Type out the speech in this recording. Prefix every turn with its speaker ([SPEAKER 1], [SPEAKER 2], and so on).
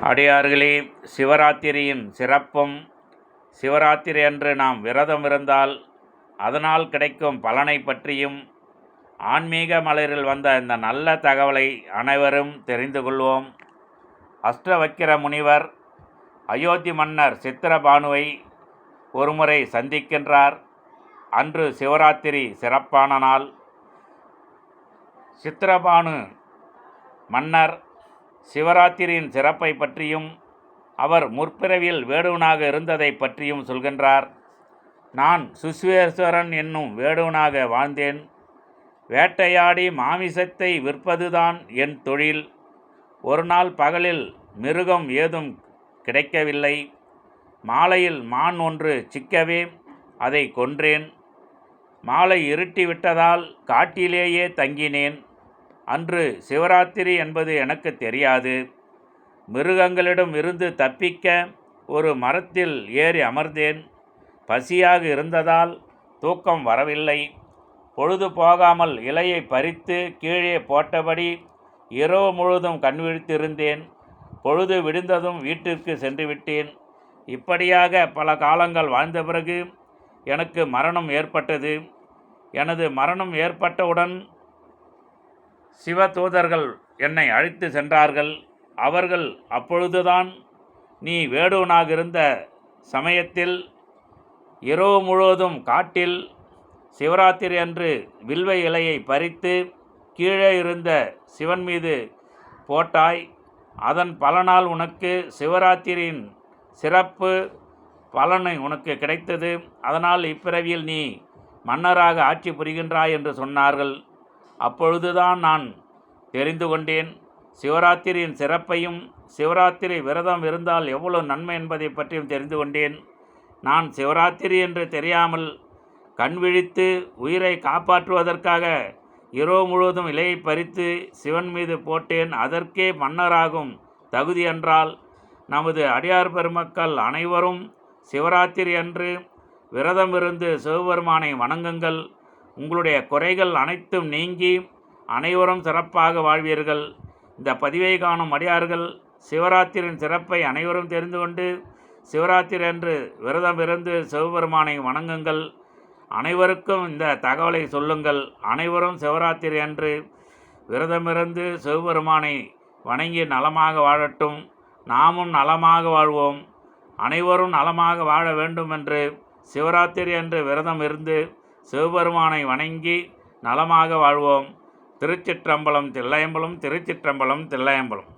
[SPEAKER 1] அடியார்களே சிவராத்திரியின் சிறப்பும் சிவராத்திரி அன்று நாம் விரதம் இருந்தால் அதனால் கிடைக்கும் பலனை பற்றியும் ஆன்மீக மலரில் வந்த இந்த நல்ல தகவலை அனைவரும் தெரிந்து கொள்வோம். அஷ்டவக்கிர முனிவர் அயோத்தி மன்னர் சித்திரபானுவை ஒருமுறை சந்திக்கின்றார். அன்று சிவராத்திரி சிறப்பான நாள். சித்திரபானு மன்னர் சிவராத்திரியின் சிறப்பை பற்றியும் அவர் முற்பிறவியில் வேடுவனாக இருந்ததை பற்றியும் சொல்கின்றார். நான் சுஸ்வேஸ்வரன் என்னும் வேடுவனாக வாழ்ந்தேன். வேட்டையாடி மாமிசத்தை விற்பதுதான் என் தொழில். ஒரு நாள் பகலில் மிருகம் ஏதும் கிடைக்கவில்லை. மாலையில் மான் ஒன்று சிக்கவே அதை கொன்றேன். மாலை இருட்டி விட்டதால் காட்டிலேயே தங்கினேன். அன்று சிவராத்திரி என்பது எனக்கு தெரியாது. மிருகங்களிடம் இருந்து தப்பிக்க ஒரு மரத்தில் ஏறி அமர்ந்தேன். பசியாக இருந்ததால் தூக்கம் வரவில்லை. பொழுது போகாமல் இலையை பறித்து கீழே போட்டபடி இரவு முழுதும் கண்விழித்திருந்தேன் பொழுது விடிந்ததும் வீட்டிற்கு சென்று விட்டேன். இப்படியாக பல காலங்கள் வாழ்ந்த பிறகு எனக்கு மரணம் ஏற்பட்டது. எனது மரணம் ஏற்பட்டவுடன் சிவ தூதர்கள் என்னை அழைத்து சென்றார்கள். அவர்கள் அப்பொழுதுதான் நீ வேடுவனாக இருந்த சமயத்தில் இரவு முழுவதும் காட்டில் சிவராத்திரி அன்று வில்வ இலையை பறித்து கீழே இருந்த சிவன் மீது போட்டாய். அதன் பலனால் உனக்கு சிவராத்திரியின் சிறப்பு பலனை உனக்கு கிடைத்தது. அதனால் இப்பிறவியில் நீ மன்னராக ஆட்சி புரிகின்றாய் என்று சொன்னார்கள். அப்பொழுதுதான் நான் தெரிந்து கொண்டேன். சிவராத்திரியின் சிறப்பையும் சிவராத்திரி விரதம் இருந்தால் எவ்வளவு நன்மை என்பதை பற்றியும் தெரிந்து கொண்டேன். நான் சிவராத்திரி என்று தெரியாமல் கண் விழித்து உயிரை காப்பாற்றுவதற்காக இரவு முழுவதும் இலையை பறித்து சிவன் மீது போட்டேன். அதற்கே மன்னராகும் தகுதி என்றால் நமது அடியார் பெருமக்கள் அனைவரும் சிவராத்திரி அன்று விரதம் இருந்து சிவபெருமானை வணங்குங்கள். உங்களுடைய குறைகள் அனைத்தும் நீங்கி அனைவரும் சிறப்பாக வாழ்வீர்கள். இந்த பதிவை காணும் அடியார்கள் சிவராத்திரியின் சிறப்பை அனைவரும் தெரிந்து கொண்டு சிவராத்திரி அன்று விரதம் இருந்து சிவபெருமானை வணங்குங்கள். அனைவருக்கும் இந்த தகவலை சொல்லுங்கள். அனைவரும் சிவராத்திரி அன்று விரதமிருந்து சிவபெருமானை வணங்கி நலமாக வாழட்டும். நாமும் நலமாக வாழ்வோம். அனைவரும் நலமாக வாழ வேண்டும் என்று சிவராத்திரி அன்று விரதம் இருந்து சிவபெருமானை வணங்கி நலமாக வாழ்வோம். திருச்சிற்றம்பலம் தில்லையம்பலம் திருச்சிற்றம்பலம் தில்லையம்பலம்.